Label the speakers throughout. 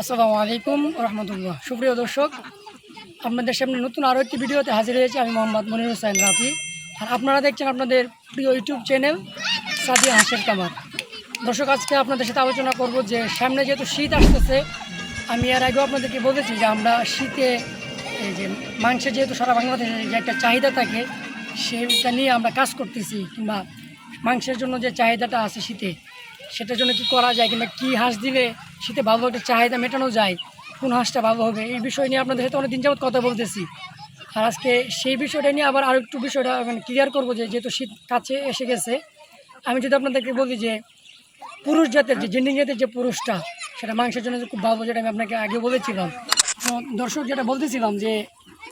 Speaker 1: আসসালামু আলাইকুম রহমতুল্লাহ সুপ্রিয় দর্শক, আপনাদের সামনে নতুন আরও একটি ভিডিওতে হাজির হয়েছে আমি মোহাম্মদ মনির হোসেন রাফি। আর আপনারা দেখছেন আপনাদের প্রিয় ইউটিউব চ্যানেল সাদিয়া হাসের কামার। দর্শক, আজকে আপনাদের সাথে আলোচনা করব যে সামনে যেহেতু শীত আসতেছে, আমি এর আগেও আপনাদেরকে বলেছি যে আমরা শীতে এই যে মাংসের যেহেতু সারা বাংলাদেশে যে একটা চাহিদা থাকে, সেটা নিয়ে আমরা কাজ করতেছি কিংবা মাংসের জন্য যে চাহিদাটা আছে শীতে সেটার জন্য কি করা যায় কিংবা কী হাঁস দিলে শীতে ভালো একটা চাহিদা মেটানো যায়, কোন হাঁসটা ভালো হবে, এই বিষয় নিয়ে আপনাদের সাথে অনেকদিন যাবত কথা বলতেছি। আর আজকে সেই বিষয়টা নিয়ে আবার আরও একটু বিষয়টা মানে ক্লিয়ার করব যে যেহেতু শীত কাছে এসে গেছে, আমি যদি আপনাদেরকে বলি যে পুরুষ জাতের যে জেন্ডিং জাতের যে পুরুষটা, সেটা মাংসের জন্য খুব ভালো যেটা আমি আপনাকে আগে বলেছিলাম। দর্শক যেটা বলতেছিলাম যে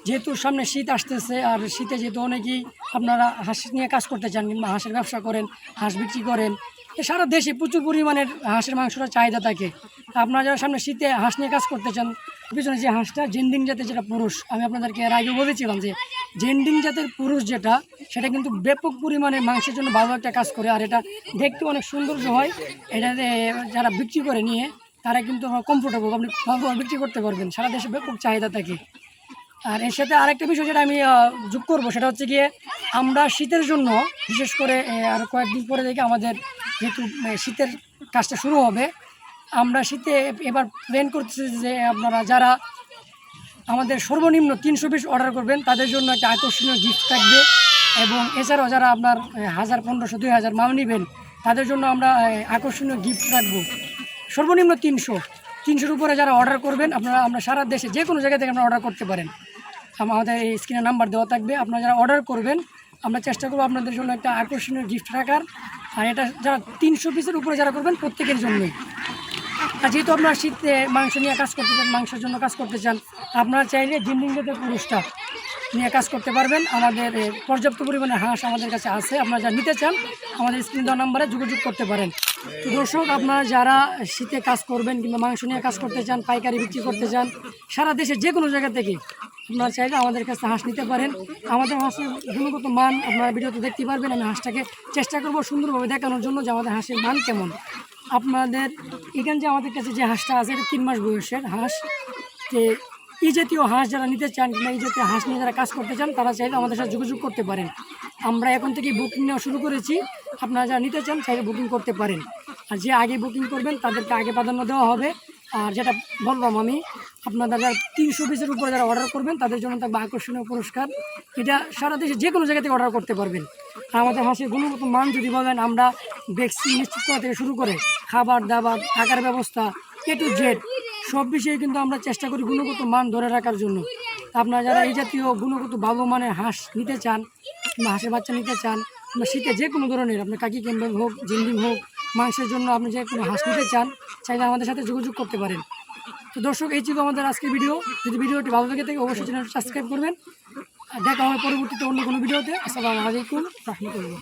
Speaker 1: যেহেতু সামনে শীত আসতেছে আর শীতে যেহেতু অনেকেই আপনারা হাঁস নিয়ে কাজ করতে চান কিংবা হাঁসের ব্যবসা করেন, হাঁস বিক্রি করেন সারা দেশে প্রচুর পরিমাণের হাঁসের মাংসটা চাহিদা থাকে। আপনারা যারা সামনে শীতে হাঁস নিয়ে কাজ করতে চান পিছনে যে হাঁসটা, জেন্ডিং জাতের যেটা পুরুষ, আমি আপনাদেরকে এর আগে বলেছিলাম যে, জেন্ডিং জাতের পুরুষ যেটা, সেটা কিন্তু ব্যাপক পরিমাণে মাংসের জন্য ভালো একটা কাজ করে, আর এটা দেখতে অনেক সৌন্দর্য হয়। এটাতে যারা বিক্রি করে নিয়ে, তারা কিন্তু কমফোর্টেবল আপনি ভালোভাবে বিক্রি করতে পারবেন। সারা দেশে ব্যাপক চাহিদা থাকে। আর এর সাথে আরেকটা বিষয় যেটা আমি যোগ করব, সেটা হচ্ছে গিয়ে আমরা শীতের জন্য, বিশেষ করে আর কয়েকদিন পরে দেখে আমাদের যেহেতু শীতের কাজটা শুরু হবে, আমরা শীতে এবার প্ল্যান করতেছি যে আপনারা যারা আমাদের সর্বনিম্ন তিনশো পিস অর্ডার করবেন, তাদের জন্য একটা আকর্ষণীয় গিফট থাকবে। এবং এছাড়াও যারা আপনার হাজার, পনেরোশো, দুই হাজার মাল নেবেন, তাদের জন্য আমরা আকর্ষণীয় গিফট রাখব। সর্বনিম্ন তিনশো। তিনশোর উপরে যারা অর্ডার করবেন, আপনারা, আমরা সারা দেশে যে কোনো জায়গা থেকে আপনারা অর্ডার করতে পারেন। আমাদের এই স্ক্রিনে নাম্বার দেওয়া থাকবে। আপনারা যারা অর্ডার করবেন আমরা চেষ্টা করব আপনাদের জন্য একটা আকর্ষণীয় গিফট রাখার। আর এটা যারা তিনশো পিসের উপরে যারা করবেন, প্রত্যেকের জন্যই। আর যেহেতু আপনারা শীতে মাংস নিয়ে কাজ করতে চান, মাংসের জন্য কাজ করতে চান, আপনারা চাইলে জাতের পুরুষটা নিয়ে কাজ করতে পারবেন। আমাদের পর্যাপ্ত পরিমাণে হাঁস আমাদের কাছে আছে, আপনারা যা নিতে চান আমাদের স্ক্রিন দেওয়া নাম্বারে যোগাযোগ করতে পারেন। দর্শক, আপনারা যারা শীতে কাজ করবেন কিংবা মাংস নিয়ে কাজ করতে চান, পাইকারি বিক্রি করতে চান, সারা দেশে যে কোনো জায়গা থেকে আপনারা চাইলে আমাদের কাছে হাঁস নিতে পারেন। আমাদের হাঁসের গুণগত মান আপনারা ভিডিওতে দেখতে পারবেন। আমি হাঁসটাকে চেষ্টা করব সুন্দরভাবে দেখানোর জন্য যে আমাদের হাঁসের মান কেমন। আপনাদের এখানে যে আমাদের কাছে যে হাঁসটা আছে, এটা তিন মাস বয়সের হাঁস। তে এই জাতীয় হাঁস যারা নিতে চান কিংবা এই জাতীয় হাঁস নিয়ে যারা কাজ করতে চান, তারা চাইলে আমাদের সাথে যোগাযোগ করতে পারেন। আমরা এখন থেকে বুকিং নেওয়া শুরু করেছি। আপনারা যারা নিতে চান, চাইলে বুকিং করতে পারেন। আর যে আগে বুকিং করবেন, তাদেরকে আগে প্রাধান্য দেওয়া হবে। আর যেটা বললাম আমি, আপনারা যারা তিনশো পিসের উপরে যারা অর্ডার করবেন, তাদের জন্য থাকবে আকর্ষণীয় পুরস্কার। এটা সারা দেশে যে কোনো জায়গা থেকে অর্ডার করতে পারবেন। আমাদের হাঁসের গুণগত মান যদি বলেন, আমরা ভ্যাকসিন নিশ্চিত করা থেকে শুরু করে খাবার দাবার থাকার ব্যবস্থা এ টু জেড সব বিষয়ে কিন্তু আমরা চেষ্টা করি গুণগত মান ধরে রাখার জন্য। আপনারা যারা এই জাতীয় গুণগত ভালো মানের হাঁস নিতে চান কিংবা হাঁসের বাচ্চা নিতে চান কিংবা শীতে যে কোনো ধরনের, আপনার কাকি ক্যাম্বেল হোক জিন্ডিং হোক, মাংসের জন্য আপনি যে কোনো হাঁস নিতে চান, চাইলে আমাদের সাথে যোগাযোগ করতে পারেন। তো দর্শক, এই ছিল আমাদের আজকের ভিডিও। যদি ভিডিওটি ভালো লাগে থাকে, অবশ্যই চ্যানেলটি সাবস্ক্রাইব করবেন। দেখা হবে পরবর্তীতে অন্য কোনো ভিডিওতে। আসসালামু আলাইকুম, রহমতুল্লাহ।